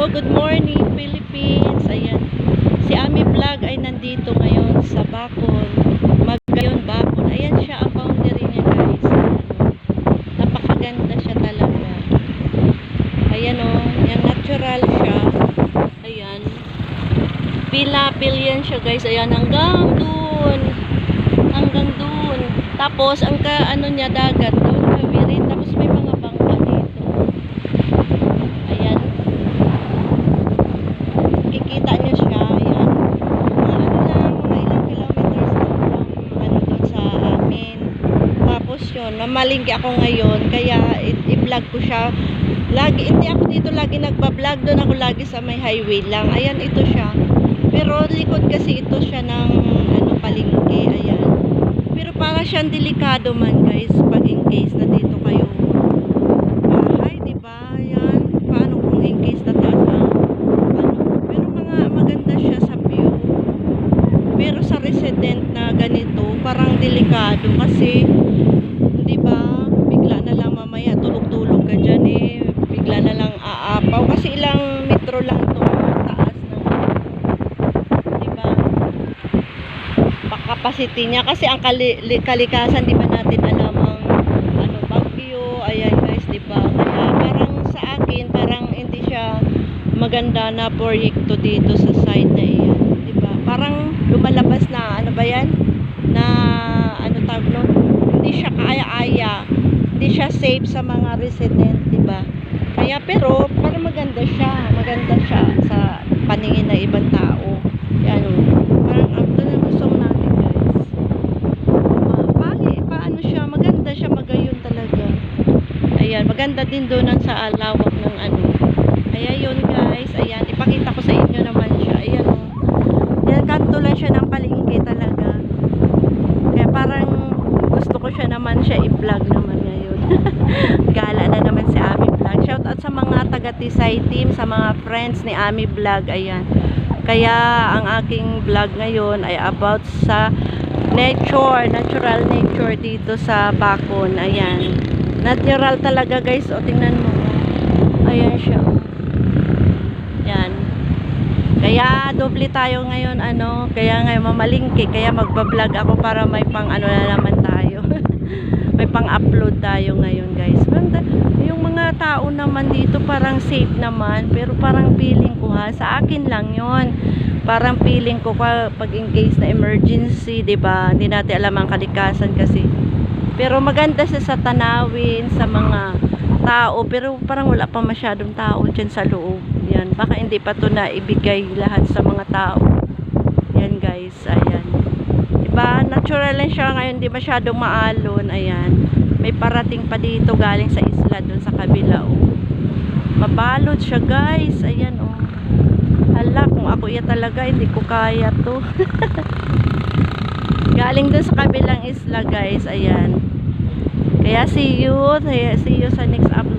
Good morning Philippines. Ayan. Si Ami Vlog ay nandito ngayon sa Bacol. Magayon Bacol. Ayan siya ang boundary niya guys. Oh. Napakaganda siya talaga. Ayan o. Yan natural siya. Ayan. Pilapil yan siya guys. Ayan hanggang dun. Hanggang dun. Tapos ang ka ano niya dagat doon kawirin. Tapos may mga bangka dito. Ayan. Kikita niyo siya. Ayan. Mga ano lang, mga ilang kilometers lang from ano doon sa amin. Tapos yun, mamalingki ako ngayon. Kaya i-vlog ko siya. Lagi, hindi ako dito lagi nagbablog. Doon ako lagi sa may highway lang. Ayan, ito siya. Pero likod kasi ito siya ng ano, palingki. Ayan. Pero para siyang delikado man guys. Pag in case na dito kayo bahay, di ba? Ayan. Paano kung in case na taas ang ano. Pero mga maganda siya sa view. Pero sa resident na ganito, parang delikado kasi, di ba? Bigla na lang mamaya tulog-tulog ka dyan eh. Bigla na lang aapaw. Kasi ilang metro lang itong taas ng di ba? Capacity niya. Kasi ang kali, li- kalikasan di ba natin alam ang ano bagyo. Ayan guys di ba? Kaya parang sa akin parang hindi siya maganda na proyekto dito sa site na iyan di ba? Parang lumalabas na ano ba yan? Na ano tawag nun? Hindi siya kaaya-aya. Hindi siya safe sa mga resident di ba? Kaya pero parang maganda siya. Maganda siya sa paningin ng ibang tao yan o parang after na gusto mo natin guys Ma- pali, paano siya maganda siya magayon talaga ayan maganda din doon sa lawak ng ano. Kaya yun guys. Ayan ipakita ko sa inyo naman siya. Ayan o yan kanto lang siya ng palengke talaga. Kaya parang gusto ko siya naman siya i-vlog naman ngayon. Gala na naman si Ami Vlog. Shout out sa mga taga Tisay team sa mga friends ni Ami Vlog. Ayan. Kaya ang aking vlog ngayon ay about sa nature, natural nature dito sa Bacon. Ayan. Natural talaga guys. O tingnan mo. Ayan siya. Ayan. Kaya doble tayo ngayon ano, kaya ngayon mamalingki, kaya magba-vlog ako para may pang ano na naman tayo. may pang-upload tayo ngayon guys. Yung mga tao naman dito parang safe naman, pero parang feeling ko ha, sa akin lang yon Parang feeling ko pa pag in case na emergency, 'di ba? Hindi natin alam ang kalikasan kasi. Pero maganda siya sa tanawin, sa mga tao, pero parang wala pa masyadong tao dyan sa loob. Yan, baka hindi pa to na ibigay lahat sa mga tao. Yan guys, ayan. Diba? Natural lang siya ngayon, di masyadong maalon. Ayan. May parating pa dito galing sa isla dun sa kabila. Oh. Mabalot siya guys. Ayan oh. Hala, kung ako iya talaga, hindi ko kaya to. galing dun sa kabilang isla guys. Ayan. Kaya see you. See you sa next upload